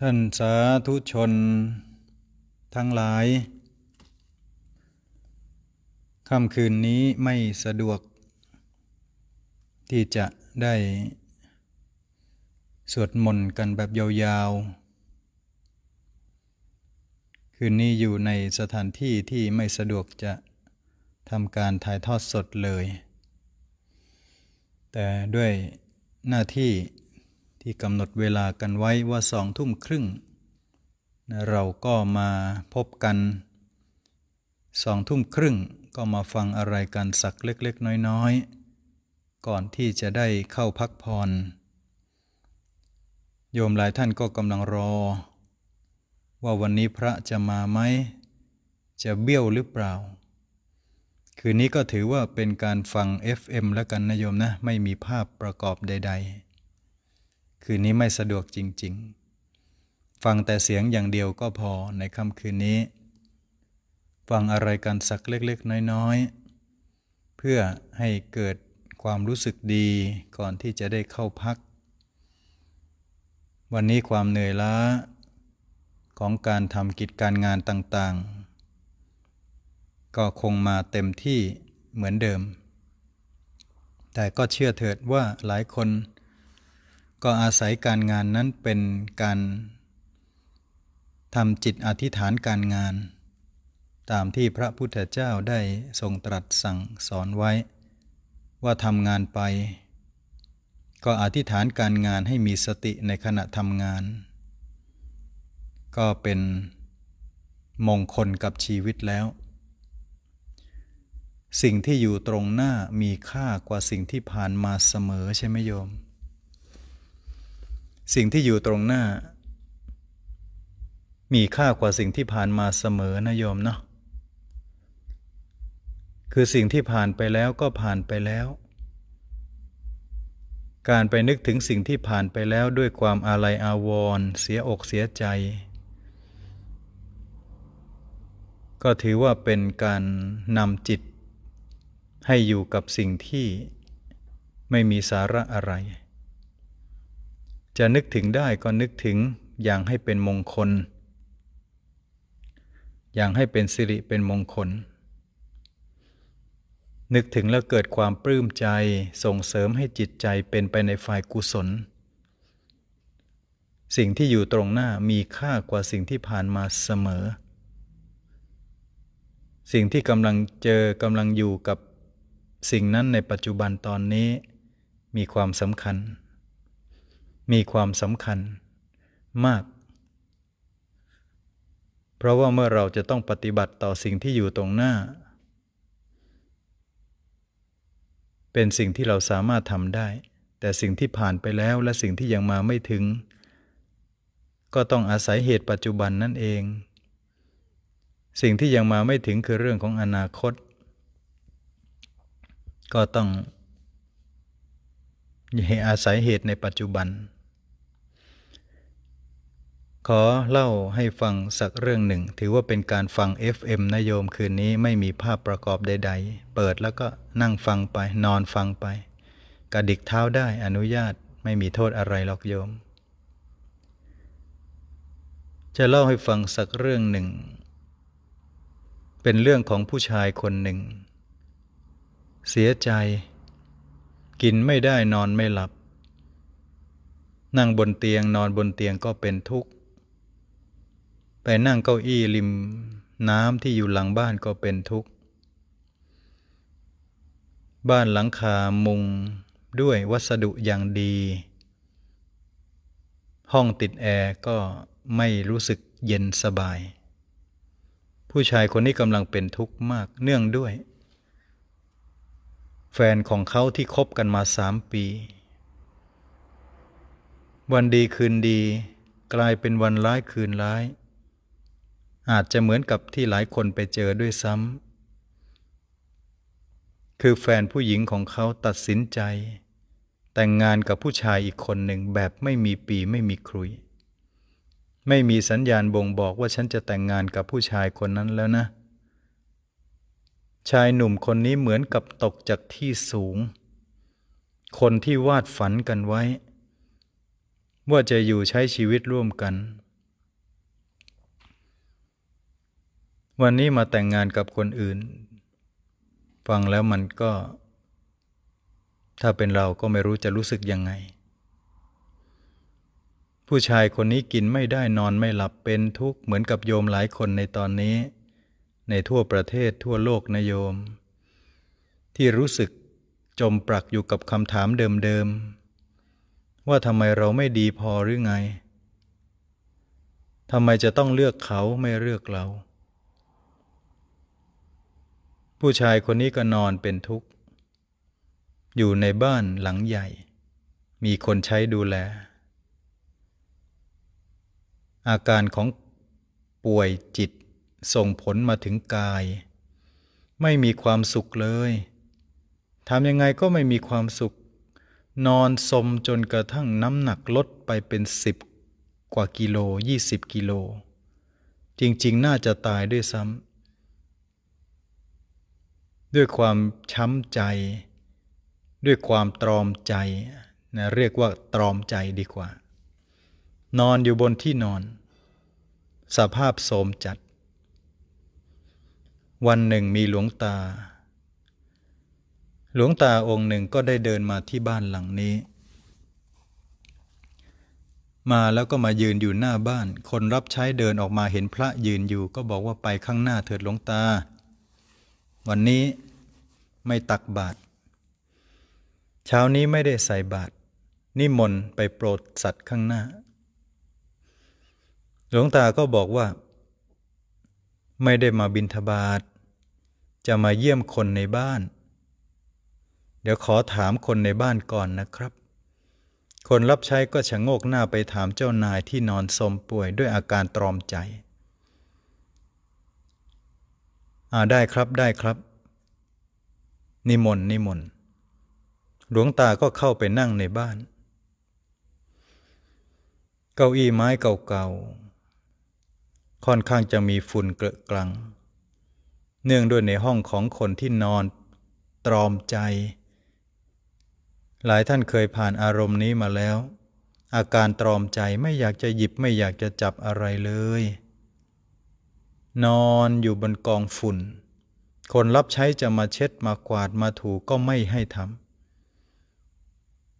ท่านสาธุชน ทั้งหลาย ค่ำคืนนี้ไม่สะดวก ที่จะได้สวดมนต์กันแบบยาวๆ คืนนี้อยู่ในสถานที่ที่ไม่สะดวกจะทำการถ่ายทอดสดเลย แต่ด้วยหน้าที่ ที่กำหนดเวลากันไว้ว่าสองทุ่มครึ่งนะเราก็มาพบกันสองทุ่มครึ่งก็มาฟังอะไรกันสักเล็กๆ น้อยๆ ก่อนที่จะได้เข้าพักผ่อนโยมหลายท่านก็กำลังรอ ว่าวันนี้พระจะมาไหม จะเบี้ยวหรือเปล่า คืนนี้ก็ถือว่าเป็นการฟัง FM แล้วกันนะโยมนะ ไม่มีภาพประกอบใด ๆ คืนนี้ไม่สะดวกจริง ๆ ฟังแต่เสียงอย่างเดียวก็พอในค่ำคืนนี้ ฟังอะไรกันสักเล็กๆ น้อยๆ เพื่อให้เกิดความรู้สึกดีก่อนที่จะได้เข้าพัก วันนี้ความเหนื่อยล้าของการทำกิจการงานต่างๆ ก็คงมาเต็มที่เหมือนเดิม แต่ก็เชื่อเถิดว่าหลายคน ก็อาศัยการงานนั้นเป็นการทำจิตอธิษฐานการงาน ตามที่พระพุทธเจ้าได้ทรงตรัสสั่งสอนไว้ ว่าทำงานไป ก็อธิษฐานการงานให้มีสติในขณะทำงาน ก็เป็นมงคลกับชีวิตแล้ว สิ่งที่อยู่ตรงหน้ามีค่ากว่าสิ่งที่ผ่านมาเสมอใช่ไหมโยม สิ่งที่อยู่ตรงหน้า มีค่ากว่าสิ่งที่ผ่านมาเสมอนะโยมเนาะคือสิ่งที่ผ่านไปแล้วก็ผ่านไปแล้ว การไปนึกถึงสิ่งที่ผ่านไปแล้วด้วยความอาลัยอาวรณ์เสียอกเสียใจ ก็ถือว่าเป็นการนำจิตให้อยู่กับสิ่งที่ไม่มีสาระอะไร จะนึกถึงได้ก็นึกถึงอย่างให้เป็นมงคล อย่างให้เป็นสิริเป็นมงคล นึกถึงแล้วเกิดความปลื้มใจส่งเสริมให้จิตใจเป็นไปในฝ่ายกุศล สิ่งที่อยู่ตรงหน้ามีค่ากว่าสิ่งที่ผ่านมาเสมอ สิ่งที่กำลังเจอกำลังอยู่กับสิ่งนั้นในปัจจุบันตอนนี้มีความสำคัญ มีความสำคัญมาก เพราะว่าเมื่อเราจะต้องปฏิบัติต่อสิ่งที่อยู่ตรงหน้า เป็นสิ่งที่เราสามารถทำได้ แต่สิ่งที่ผ่านไปแล้วและสิ่งที่ยังมาไม่ถึง ก็ต้องอาศัยเหตุปัจจุบันนั่นเอง สิ่งที่ยังมาไม่ถึงคือเรื่องของอนาคต ก็ต้องอาศัยเหตุในปัจจุบัน ขอเล่าให้ฟังสักเรื่องหนึ่ง ถือว่าเป็นการฟัง FM นะโยมคืนนี้ไม่มีภาพประกอบใด ๆ เปิดแล้วก็นั่งฟังไป นอนฟังไป กระดิกเท้าได้อนุญาตไม่มีโทษอะไรหรอกโยม จะเล่าให้ฟังสักเรื่องหนึ่ง เป็นเรื่องของผู้ชายคนหนึ่ง เสียใจ กินไม่ได้นอนไม่หลับ นั่งบนเตียงนอนบนเตียงก็เป็นทุกข์ ไปนั่งเก้าอี้ริมน้ำที่อยู่หลังบ้านก็เป็นทุกข์ บ้านหลังคามุงด้วยวัสดุอย่างดี ห้องติดแอร์ก็ไม่รู้สึกเย็นสบาย ผู้ชายคนนี้กำลังเป็นทุกข์มากเนื่องด้วย แฟนของเขาที่คบกันมาสามปี วันดีคืนดี กลายเป็นวันร้ายคืนร้าย อาจจะเหมือนกับที่หลายคนไปเจอด้วยซ้ำ คือแฟนผู้หญิงของเขาตัดสินใจ แต่งงานกับผู้ชายอีกคนหนึ่งแบบไม่มีปีไม่มีครุย ไม่มีสัญญาณบ่งบอกว่าฉันจะแต่งงานกับผู้ชายคนนั้นแล้วนะ ชายหนุ่มคนนี้เหมือนกับตกจากที่สูง คนที่วาดฝันกันไว้ ว่าจะอยู่ใช้ชีวิตร่วมกัน วันนี้มาแต่งงานกับคนอื่น ฟังแล้วมันก็ ถ้าเป็นเราก็ไม่รู้จะรู้สึกยังไง ผู้ชายคนนี้กินไม่ได้นอนไม่หลับเป็นทุกข์เหมือนกับโยมหลายคนในตอนนี้ ในทั่วประเทศทั่วโลกนะโยม ที่รู้สึกจมปลักอยู่กับคำถามเดิมๆ ว่าทำไมเราไม่ดีพอหรือไงทำไมจะต้องเลือกเขาไม่เลือกเรา ผู้ชายคนนี้ก็นอนเป็นทุกข์ อยู่ในบ้านหลังใหญ่ มีคนใช้ดูแล อาการของป่วยจิตส่งผลมาถึงกาย ไม่มีความสุขเลยทำยังไงก็ไม่มีความสุข นอนสมจนกระทั่งน้ำหนักลดไปเป็นสิบกว่ากิโลยี่สิบกิโล จริงๆ น่าจะตายด้วยซ้ำ ด้วยความช้ำใจ ด้วยความตรอมใจนะเรียกว่าตรอมใจดีกว่า นอนอยู่บนที่นอน สภาพโสมจัด วันหนึ่งมีหลวงตา หลวงตาองค์หนึ่งก็ได้เดินมาที่บ้านหลังนี้ มาแล้วก็มายืนอยู่หน้าบ้าน คนรับใช้เดินออกมาเห็นพระยืนอยู่ก็บอกว่าไปข้างหน้าเถิดหลวงตา วันนี้ไม่ตักบาตรเช้านี้ไม่ได้ใส่บาตรนิมนต์ไปโปรดสัตว์ข้างหน้า หลวงตาก็บอกว่า ไม่ได้มาบินทบาทจะมาเยี่ยมคนในบ้าน เดี๋ยวขอถามคนในบ้านก่อนนะครับ คนรับใช้ก็ชะโงกหน้าไปถามเจ้านายที่นอนสมป่วยด้วยอาการตรอมใจ อ่าได้ครับได้ครับ นิมนต์นิมนต์หลวงตาก็เข้าไปนั่งในบ้าน เก้าอี้ไม้เก่าๆ ค่อนข้างจะมีฝุ่นเกลอะกลัง เนื่องด้วยในห้องของคนที่นอนตรอมใจ หลายท่านเคยผ่านอารมณ์นี้มาแล้ว อาการตรอมใจไม่อยากจะหยิบไม่อยากจะจับอะไรเลย นอนอยู่บนกองฝุ่น คนรับใช้จะมาเช็ดมากวาดมาถูก็ไม่ให้ท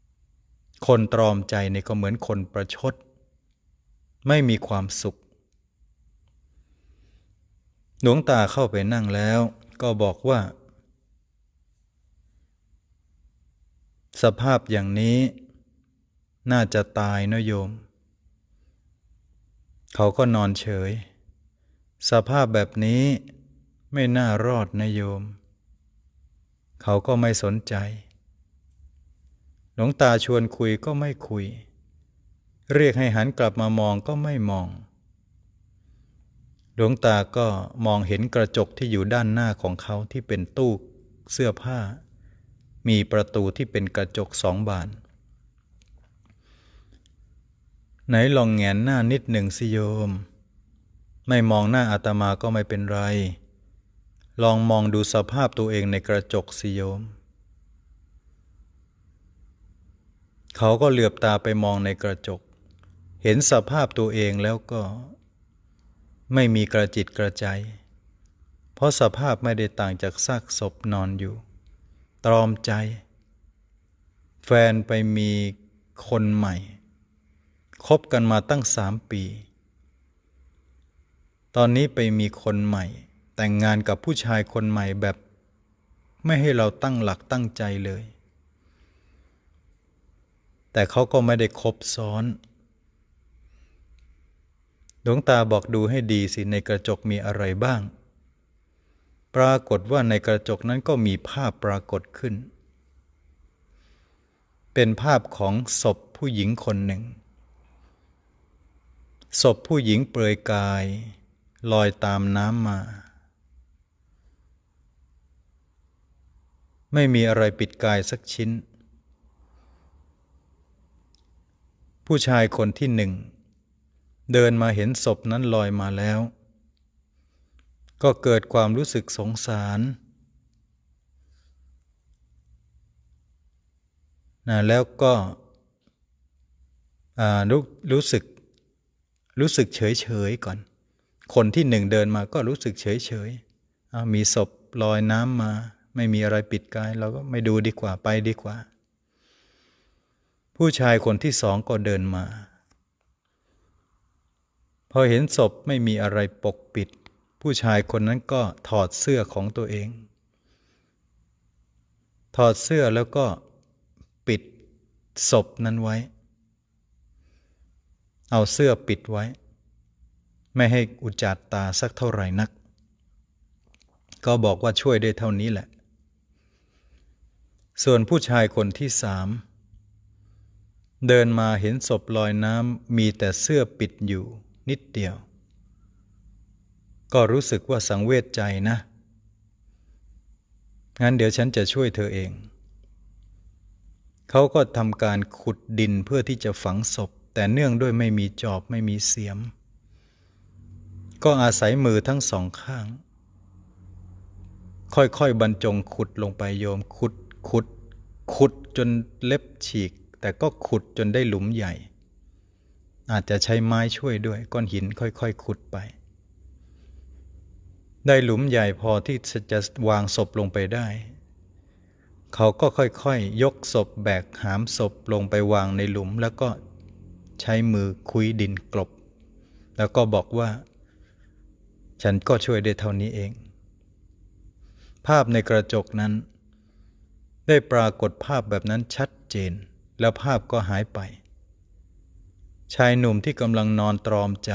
ำ คนตรอมใจนี่ก็เหมือนคนประชด ไม่มีความสุข หลวงตาเข้าไปนั่งแล้วก็บอกว่า สภาพอย่างนี้ น่าจะตายนะโยม เขาก็นอนเฉย สภาพแบบนี้ไม่น่ารอดนะโยม เขาก็ไม่สนใจ หลวงตาชวนคุยก็ไม่คุย เรียกให้หันกลับมามองก็ไม่มอง หลวงตาก็มองเห็นกระจกที่อยู่ด้านหน้าของเขาที่เป็นตู้เสื้อผ้า มีประตูที่เป็นกระจกสองบาน ไหนลองแงนหน้านิดหนึ่งสิโยม ไม่มองหน้าอาตมาก็ไม่เป็นไร ลองมองดูสภาพตัวเองในกระจกสิโยม เขาก็เหลือบตาไปมองในกระจก เห็นสภาพตัวเองแล้วก็ ไม่มีกระจิตกระใจ เพราะสภาพไม่ได้ต่างจากซากศพนอนอยู่ ตรอมใจ แฟนไปมีคนใหม่ คบกันมาตั้งสามปี ตอนนี้ไปมีคนใหม่ แต่งงานกับผู้ชายคนใหม่แบบ ไม่ให้เราตั้งหลักตั้งใจเลย แต่เขาก็ไม่ได้คบซ้อนหลวงตาบอกดูให้ดีสิในกระจกมีอะไรบ้าง ปรากฏว่าในกระจกนั้นก็มีภาพปรากฏขึ้น เป็นภาพของศพผู้หญิงคนหนึ่ง ศพผู้หญิงเปลือยกาย ลอยตามน้ำมา ไม่มีอะไรปิดกายสักชิ้น ผู้ชายคนที่หนึ่ง เดินมาเห็นศพนั้นลอยมาแล้ว ก็เกิดความรู้สึกสงสารนะแล้วก็รู้รู้สึก รู้สึกเฉยเฉยก่อน คนที่หนึ่งเดินมาก็รู้สึกเฉยเฉยมีศพลอยน้ำมา ไม่มีอะไรปิดกาย เราก็ไม่ดูดีกว่าไปดีกว่า ผู้ชายคนที่สองก็เดินมา พอเห็นศพไม่มีอะไรปกปิด ผู้ชายคนนั้นก็ถอดเสื้อของตัวเอง ถอดเสื้อแล้วก็ปิดศพนั้นไว้ เอาเสื้อปิดไว้ ไม่ให้อุจจาตาสักเท่าไหร่นัก ก็บอกว่าช่วยได้เท่านี้แหละ ส่วนผู้ชายคนที่สามเดินมาเห็นศพลอยน้ำมีแต่เสื้อปิดอยู่นิดเดียว ก็รู้สึกว่าสังเวชใจนะ งั้นเดี๋ยวฉันจะช่วยเธอเอง เขาก็ทำการขุดดินเพื่อที่จะฝังศพ แต่เนื่องด้วยไม่มีจอบไม่มีเสียม ก็อาศัยมือทั้งสองข้าง ค่อยๆบรรจงขุดลงไปโยมขุดขุด ขุดจนเล็บฉีก แต่ก็ขุดจนได้หลุมใหญ่ อาจจะใช้ไม้ช่วยด้วยก้อนหินค่อยๆขุดไป ได้หลุมใหญ่พอที่จะวางศพลงไปได้ เขาก็ค่อยๆยกศพแบกหามศพลงไปวางในหลุมแล้วก็ใช้มือคุยดินกลบ แล้วก็บอกว่า ฉันก็ช่วยได้เท่านี้เอง ภาพในกระจกนั้น ได้ปรากฏภาพแบบนั้นชัดเจน แล้วภาพก็หายไป ชายหนุ่มที่กำลังนอนตรอมใจ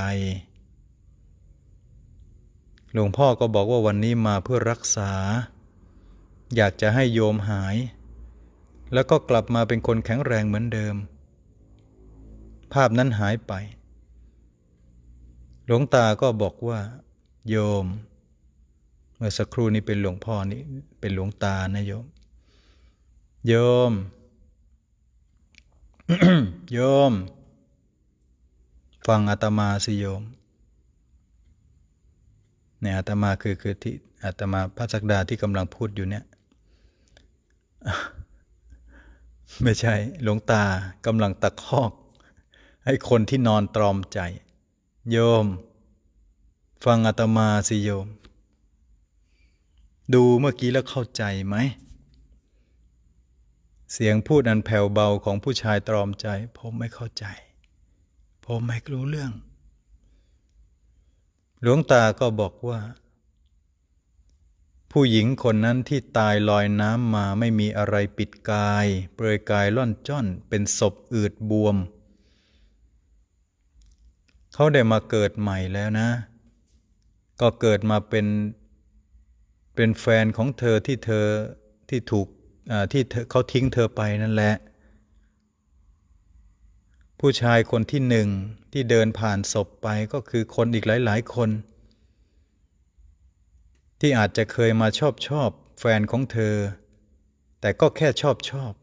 หลวงพ่อก็บอกว่าวันนี้มาเพื่อรักษา อยากจะให้โยมหาย แล้วก็กลับมาเป็นคนแข็งแรงเหมือนเดิม ภาพนั้นหายไป หลวงตาก็บอกว่า โยม เมื่อสักครู่นี้เป็นหลวงพ่อนี่เป็นหลวงตานะโยม โยม โยม ฟังอาตมาสิโยมเนี่ยอาตมาคือคือที่อาตมาพระสักดาที่กำลังพูดอยู่เนี่ย ไม่ใช่ หลวงตากำลังตะคอก ให้คนที่นอนตรอมใจ โยม ฟังอาตมาสิโยม ดูเมื่อกี้แล้วเข้าใจไหม เสียงพูดอันแผ่วเบาของผู้ชายตรอมใจ ผมไม่เข้าใจ ผมไม่รู้เรื่อง หลวงตาก็บอกว่า ผู้หญิงคนนั้นที่ตายลอยน้ำมาไม่มีอะไรปิดกาย เปลือยกายล่อนจ้อน เป็นศพอืดบวม เขาได้มาเกิดใหม่แล้วนะ ก็เกิดมาเป็นเป็นแฟนของเธอที่เธอที่ถูกที่เขาทิ้งเธอไปนั่นแหละ ผู้ชายคนที่หนึ่งที่เดินผ่านศพไปก็คือคนอีกหลาย ๆ คน ที่อาจจะเคยมาชอบชอบแฟนของเธอ แต่ก็แค่ชอบชอบ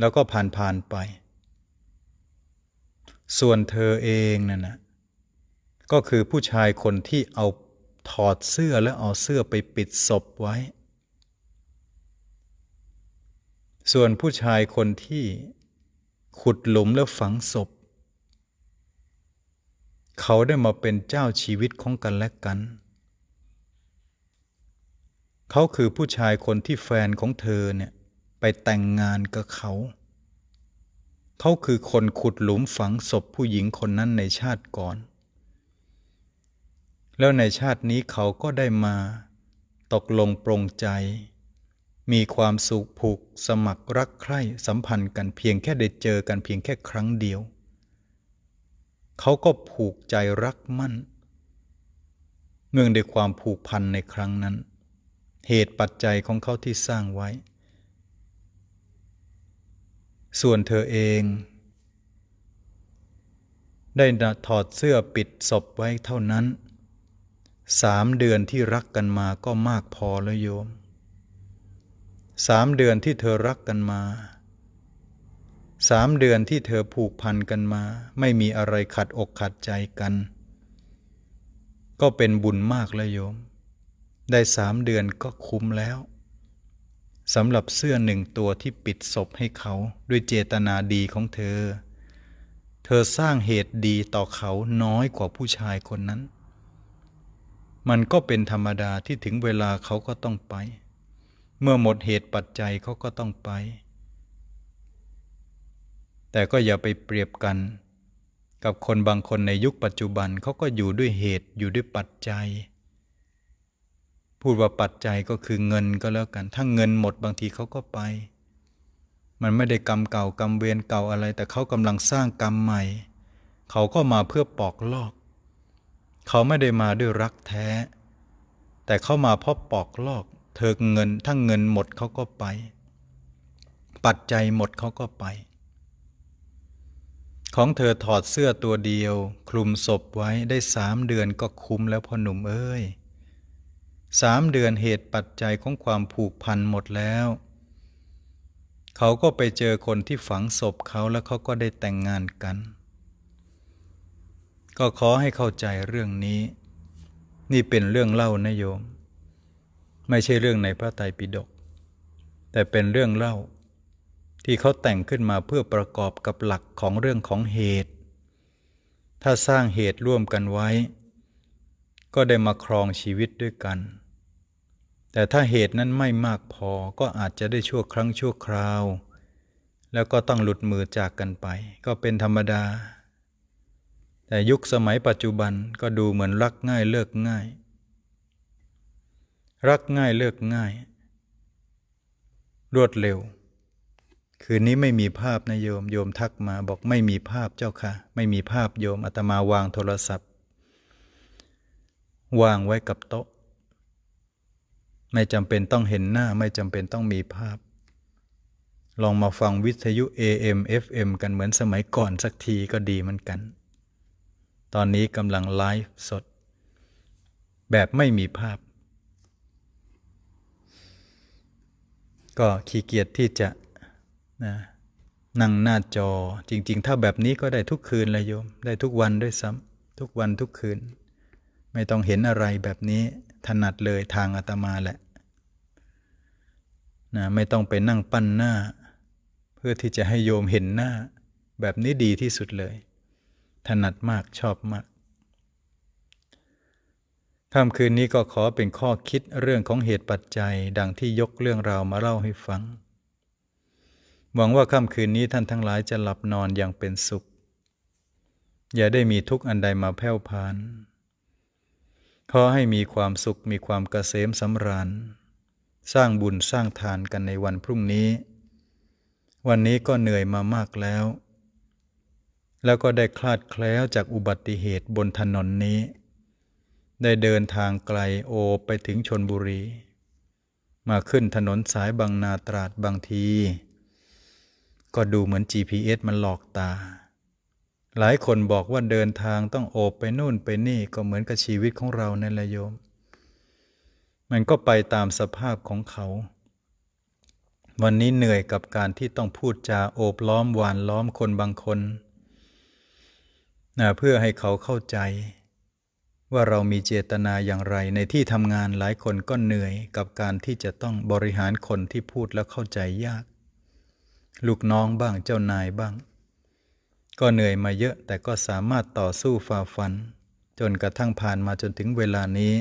แล้วก็ผ่านผ่านไป ส่วนเธอเองนั่นนะก็คือผู้ชายคนที่เอา ถอดเสื้อแล้วเอาเสื้อไปปิดศพไว้ ส่วนผู้ชายคนที่ขุดหลุมแล้วฝังศพ เขาได้มาเป็นเจ้าชีวิตของกันและกัน เขาคือผู้ชายคนที่แฟนของเธอเนี่ยไปแต่งงานกับเขา เขาคือคนขุดหลุมฝังศพผู้หญิงคนนั้นในชาติก่อน แล้วในชาตินี้เขาก็ได้มา ตกลงปรงใจ มีความสุขผูกสมัครรักใคร่สัมพันธ์กันเพียงแค่ได้เจอกันเพียงแค่ครั้งเดียว เขาก็ผูกใจรักมั่น เนื่องด้วยความผูกพันในครั้งนั้น เหตุปัจจัยของเขาที่สร้างไว้ ส่วนเธอเองได้ถอดเสื้อปิดศพไว้เท่านั้น สามเดือนที่รักกันมาก็มากพอแล้วโยม สามเดือนที่เธอรักกันมา สามเดือนที่เธอผูกพันกันมา ไม่มีอะไรขัดอกขัดใจกัน ก็เป็นบุญมากแล้วโยม ได้สามเดือนก็คุ้มแล้วสำหรับเสื้อหนึ่งตัวที่ปิดศพให้เขาด้วยเจตนาดีของเธอ เธอสร้างเหตุดีต่อเขาน้อยกว่าผู้ชายคนนั้น มันก็เป็นธรรมดาที่ถึงเวลาเขาก็ต้องไป เมื่อหมดเหตุปัจจัยเขาก็ต้องไป แต่ก็อย่าไปเปรียบกัน กับคนบางคนในยุคปัจจุบันเขาก็อยู่ด้วยเหตุอยู่ด้วยปัจจัย พูดว่าปัจจัยก็คือเงินก็แล้วกัน ถ้าเงินหมดบางทีเขาก็ไป มันไม่ได้กรรมเก่ากรรมเวรเก่าอะไร แต่เขากำลังสร้างกรรมใหม่ เขาก็มาเพื่อปอกลอก เขาไม่ได้มาด้วยรักแท้ แต่เขามาเพราะปอกลอก เธอเงินถ้าเงินหมดเขาก็ไป ปัจจัยหมดเขาก็ไป ของเธอถอดเสื้อตัวเดียว คลุมศพไว้ได้สามเดือนก็คุ้มแล้วพ่อหนุ่มเอ้ยสามเดือนเหตุปัจจัยของความผูกพันหมดแล้ว เขาก็ไปเจอคนที่ฝังศพเขาแล้วเขาก็ได้แต่งงานกัน ก็ขอให้เข้าใจเรื่องนี้ นี่เป็นเรื่องเล่านะโยม ไม่ใช่เรื่องในพระไตรปิฎกแต่เป็นเรื่องเล่า ที่เขาแต่งขึ้นมาเพื่อประกอบกับหลักของเรื่องของเหตุ ถ้าสร้างเหตุร่วมกันไว้ ก็ได้มาครองชีวิตด้วยกัน แต่ถ้าเหตุนั้นไม่มากพอก็อาจจะได้ชั่วครั้งชั่วคราว แล้วก็ต้องหลุดมือจากกันไป ก็เป็นธรรมดา แต่ยุคสมัยปัจจุบันก็ดูเหมือนรักง่ายเลิกง่าย รักง่ายเลิกง่าย รวดเร็ว คืนนี้ไม่มีภาพนะโยมโยมทักมาบอกไม่มีภาพเจ้าค่ะ ไม่มีภาพโยมอาตมาวางโทรศัพท์ วางไว้กับโต๊ะ ไม่จำเป็นต้องเห็นหน้าไม่จำเป็นต้องมีภาพลองมาฟังวิทยุ AM FM กันเหมือนสมัยก่อนสักทีก็ดีเหมือนกัน ตอนนี้กำลังไลฟ์สด แบบไม่มีภาพ ก็ขี้เกียจที่จะนะนั่งหน้าจอจริง ๆ ถ้าแบบนี้ก็ได้ทุกคืนเลยโยม ได้ทุกวันด้วยซ้ำทุกวันทุกคืน ไม่ต้องเห็นอะไรแบบนี้ถนัดเลยทางอาตมาแหละนะไม่ต้องไปนั่งปั้นหน้า เพื่อที่จะให้โยมเห็นหน้า แบบนี้ดีที่สุดเลย ถนัดมากชอบมากค่ำคืนนี้ก็ขอเป็นข้อคิดเรื่องของเหตุปัจจัย ดังที่ยกเรื่องราวมาเล่าให้ฟัง หวังว่าค่ำคืนนี้ท่านทั้งหลายจะหลับนอนอย่างเป็นสุข อย่าได้มีทุกข์อันใดมาแผ่วพานขอให้มีความสุขมีความเกษมสำราญ สร้างบุญสร้างทานกันในวันพรุ่งนี้ วันนี้ก็เหนื่อยมามากแล้ว แล้วก็ได้คลาดแคล้วจากอุบัติเหตุบนถนนนี้ ได้เดินทางไกลโอไปถึงชนบุรี มาขึ้นถนนสายบางนาตราดบางที ก็ดูเหมือน GPS มันหลอกตา หลายคนบอกว่าเดินทางต้องโอบไปนู่นไปนี่ก็เหมือนกับชีวิตของเราในละโยม มันก็ไปตามสภาพของเขา วันนี้เหนื่อยกับการที่ต้องพูดจาโอบล้อมหวานล้อมคนบางคน นะเพื่อให้เขาเข้าใจ ว่าเรามีเจตนาอย่างไร ในที่ทำงานหลายคนก็เหนื่อยกับการที่จะต้องบริหารคนที่พูดแล้วเข้าใจยาก ลูกน้องบ้างเจ้านายบ้าง ก็เหนื่อยมาเยอะแต่ก็สามารถต่อสู้ฝ่าฟัน จนกระทั่งผ่านมาจนถึงเวลานี้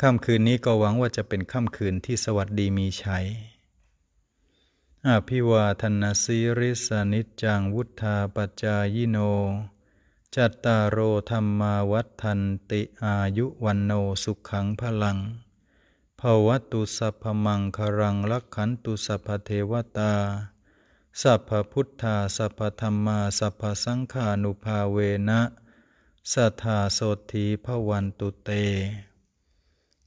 ค่ำคืนนี้ก็หวังว่าจะเป็นค่ำคืนที่สวัสดีมีชัย อภิวาทนาสีริสานิจังวุธาปจายโน จัตตารโอธรรมาวัฏันติอายุวันโนสุขังพลังภวตุสัพพมังครังลักขันตุสัพพเทวตา สัพพพุทธาสัพพธรรมาสัพพสังขานุภาเวนะสัทธาโสธีพวันตุเต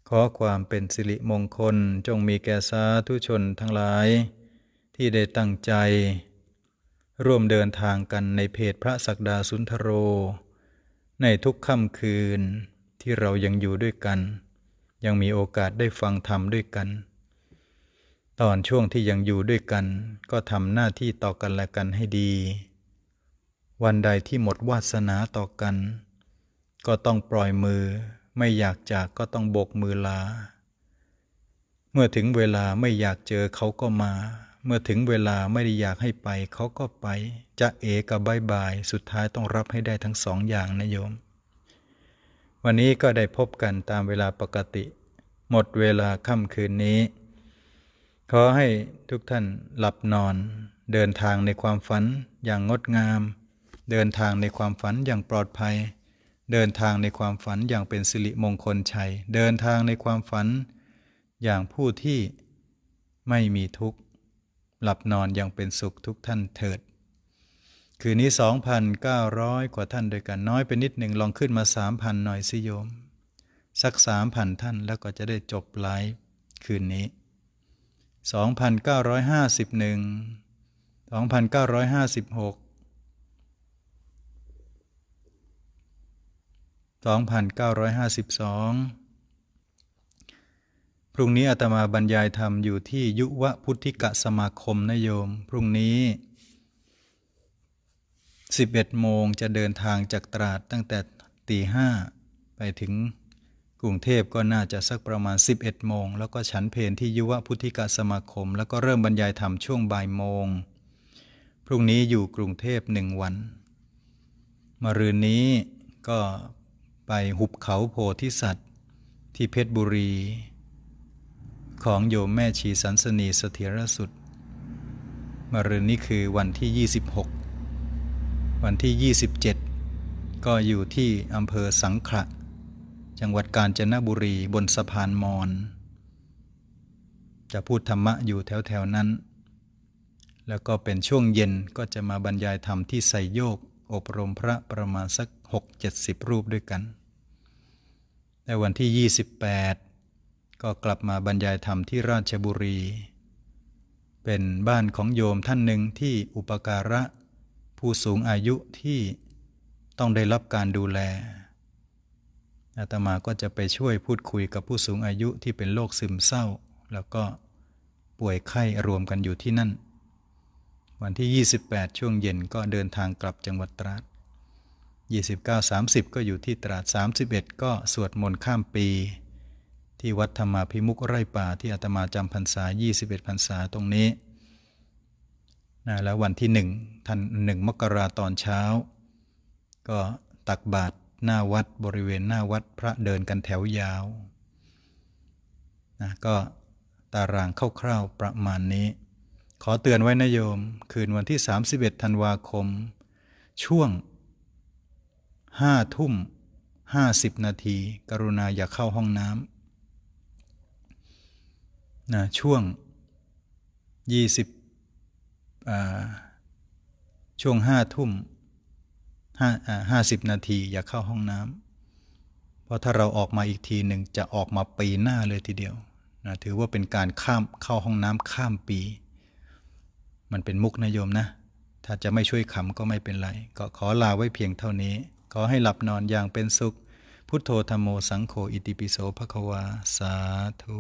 ขอความเป็นสิริมงคลจงมีแก่สาธุชนทั้งหลาย ที่ได้ตั้งใจ ร่วมเดินทางกันในเพจพระศักดาสุนทโร ในทุกค่ำคืนที่เรายังอยู่ด้วยกัน ยังมีโอกาสได้ฟังธรรมด้วยกัน ตอนช่วงที่ยังอยู่ด้วยกัน ก็ทำหน้าที่ต่อกันและกันให้ดี วันใดที่หมดวาสนาต่อกัน ก็ต้องปล่อยมือ ไม่อยากจากก็ต้องโบกมือลา เมื่อถึงเวลาไม่อยากเจอเขาก็มา เมื่อถึงเวลาไม่ได้อยากให้ไปเขาก็ไป จะเอกับบายบาย สุดท้ายต้องรับให้ได้ทั้งสองอย่างนะโยม วันนี้ก็ได้พบกันตามเวลาปกติ หมดเวลาค่ำคืนนี้ ขอให้ทุกท่านหลับนอน เดินทางในความฝันอย่างงดงาม เดินทางในความฝันอย่างปลอดภัย เดินทางในความฝันอย่างเป็นสิริมงคลชัย เดินทางในความฝันอย่างผู้ที่ไม่มีทุกข์ หลับนอนอย่างเป็นสุขทุกท่านเถิด คืนนี้ 2,900 กว่าท่านด้วยกันน้อยไปนิดหนึ่งลองขึ้นมา 3,000 หน่อยสิโยม สัก 3,000 ท่านแล้วก็จะได้จบไลฟ์คืนนี้ 2,951 2,956 2,952 พรุ่งนี้อาตมาบรรยายธรรมอยู่ที่ยุวพุทธิกะสมาคมนะโยม พรุ่งนี้ 11 โมงจะเดินทางจากตราดตั้งแต่ตีห้าไปถึงกรุงเทพก็น่าจะสักประมาณ 11 โมง แล้วก็ฉันเพลที่ยุวพุทธิกะสมาคม แล้วก็เริ่มบรรยายธรรมช่วงบ่ายโมง พรุ่งนี้อยู่กรุงเทพหนึ่งวันมรืนนี้ก็ไปหุบเขาโพธิสัตว์ ที่เพชรบุรี ของโยมแม่ชีสันสนีเสถียรสุดมรืนนี้คือวันที่ 26 วันที่ 27 ก็อยู่ที่อำเภอสังขละจังหวัดกาญจนบุรีบนสะพานมอน จะพูดธรรมะอยู่แถวๆนั้น แล้วก็เป็นช่วงเย็นก็จะมาบรรยายธรรมที่ไซโยก อบรมพระประมาณสัก 6-70 รูปด้วยกัน ในวันที่ 28 ก็กลับมาบรรยายธรรมที่ราชบุรี เป็นบ้านของโยมท่านหนึ่งที่อุปการะ ผู้สูงอายุที่ต้องได้รับการดูแล อาตมาก็จะไปช่วยพูดคุยกับผู้สูงอายุที่เป็นโรคซึมเศร้า แล้วก็ป่วยไข้รวมกันอยู่ที่นั่น วันที่ 28 ช่วงเย็นก็เดินทางกลับจังหวัดตราด29 30 ก็อยู่ที่ตราด 31 ก็สวดมนต์ข้ามปี ที่วัดธรรมาพิมุกไร่ป่าที่อาตมาจำพรรษา 21พรรษาตรงนี้นะแล้ววันที่หนึ่งท่านหนึ่งมกราตอนเช้า ก็ตักบาตรหน้าวัดบริเวณหน้าวัดพระเดินกันแถวยาวนะก็ตารางคร่าวๆประมาณนี้ ขอเตือนไว้นะโยม คืนวันที่ 31ธันวาคม ช่วงห้าทุ่มห้าสิบนาที กรุณาอย่าเข้าห้องน้ำ นะช่วงยี่สิบช่วงห้าทุ่มห้าห้าสิบนาทีอย่าเข้าห้องน้ำเพราะถ้าเราออกมาอีกทีหนึ่งจะออกมาปีหน้าเลยทีเดียวนะถือว่าเป็นการข้ามเข้าห้องน้ำข้ามปี มันเป็นมุกนะโยมนะ ถ้าจะไม่ช่วยขำก็ไม่เป็นไร ก็ขอลาไว้เพียงเท่านี้ ขอให้หลับนอนอย่างเป็นสุข พุทโธธรรมโมสังโฆอิติปิโสภควา สาธุ